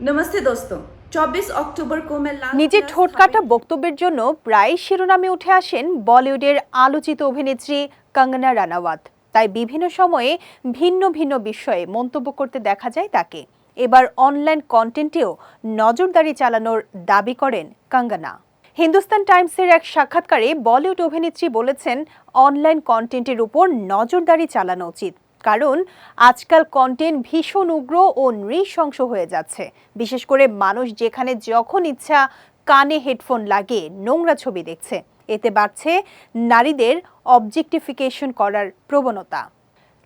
नमस्ते दोस्तों 24 अक्टूबर को मैं लाल নিজের किला ঠোঁট কাটা বক্তব্যের জন্য প্রায় শিরোনামে উঠে আসেন বলিউডের আলোচিত অভিনেত্রী কঙ্গনা রানাওয়াত তাই বিভিন্ন সময়ে ভিন্ন ভিন্ন বিষয়ে মন্তব্য করতে দেখা যায় তাকে এবার অনলাইন কন্টেন্টেও নজরদারি চালানোর দাবি করেন কঙ্গনা হিন্দুস্তান টাইমসের এক সাক্ষাৎকারে বলিউড অভিনেত্রী বলেছেন অনলাইন কন্টেন্টের উপর নজরদারি চালানো উচিত কারণ আজকাল কন্টেন্ট ভীষণ উগ্র ও নৃশংস হয়ে যাচ্ছে। বিশেষ করে মানুষ যেখানে যখন ইচ্ছা কানে হেডফোন লাগিয়ে নোংরা ছবি দেখছে। এতে বাড়ছে নারীদের অবজেক্টিফিকেশন করার প্রবণতা।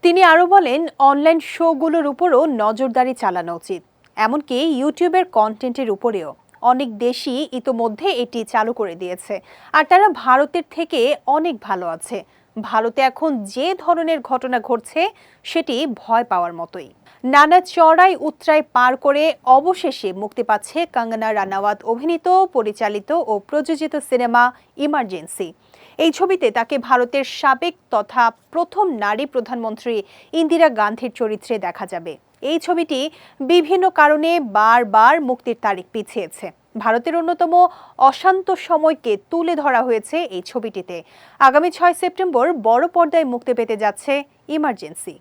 তিনি আরও বলেন অনলাইন শোগুলোর উপরও নজরদারি চালানো উচিত। এমনকি ইউটিউবের কন্টেন্টের উপরেও। অনেক দেশই ইতোমধ্যে এটি চালু করে দিয়েছে। আর তারা ভারতের থেকে অনেক ভালো আছে। ভারতে এখন যে ধরনের ঘটনা ঘটছে, সেটি ভয় পাওয়ার মতোই। নানা চড়াই উতরাই পার করে অবশেষে মুক্তি পাচ্ছে কঙ্গনা রানাওয়াত অভিনীত, পরিচালিত ও প্রযোজিত সিনেমা ইমার্জেন্সি। এই ছবিতে তাকে ভারতের সাবেক তথা প্রথম নারী প্রধানমন্ত্রী ইন্দিরা গান্ধীর চরিত্রে দেখা যাবে। এই ছবিটি বিভিন্ন কারণে বারবার মুক্তির তারিখ পিছিয়েছে। ভারতের অন্যতম অশান্ত সময়কে তুলে ধরা হয়েছে এই ছবিটিতে। আগামী ছয় সেপ্টেম্বর বড় পর্দায় মুক্তি পেতে যাচ্ছে ইমার্জেন্সি।